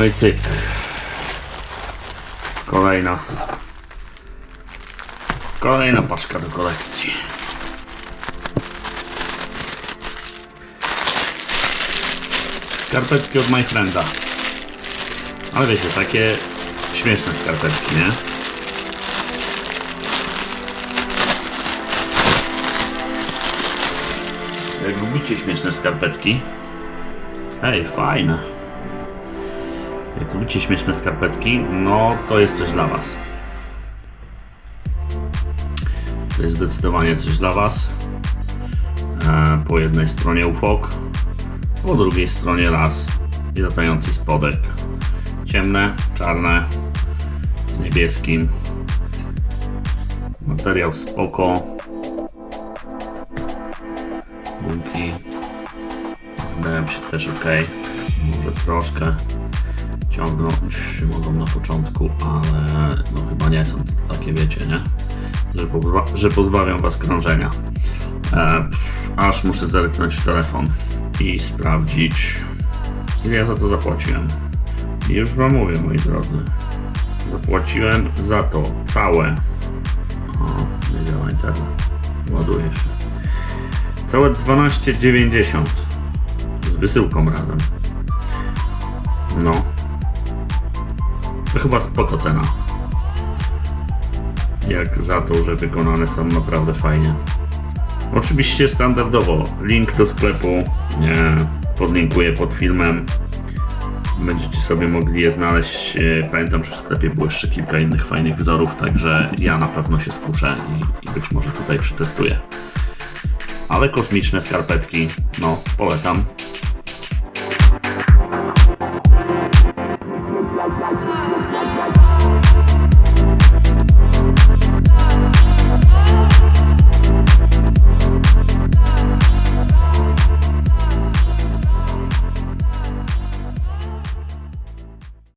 No i cyk. Kolejna. Kolejna paczka do kolekcji. Skarpetki od My Frienda. Ale wiecie, takie śmieszne skarpetki, nie? Jak lubicie śmieszne skarpetki, Ej, fajne. Jak lubicie śmieszne skarpetki, no to jest coś dla Was. To jest zdecydowanie coś dla Was. E, po jednej stronie ufok, po drugiej stronie las i latający spodek. Ciemne, czarne, z niebieskim. Materiał spoko. Gumki Wydają się też ok. Może troszkę ciągnąć mogą na początku, ale no chyba nie są to takie, wiecie, nie? Że, pozba- że pozbawią was krążenia. E, aż muszę zerknąć w telefon i sprawdzić, ile ja za to zapłaciłem. I już wam mówię, moi drodzy. Zapłaciłem za to całe. O, nie działa internet. Ładuje się. Całe 12,90 z wysyłką razem. No. To chyba spoko cena. Jak za to, że wykonane są naprawdę fajnie. Oczywiście standardowo link do sklepu podlinkuję pod filmem. Będziecie sobie mogli je znaleźć. E, Pamiętam, że w sklepie było jeszcze kilka innych fajnych wzorów, także ja na pewno się skuszę i, i być może tutaj przetestuję. Ale kosmiczne skarpetki, no polecam.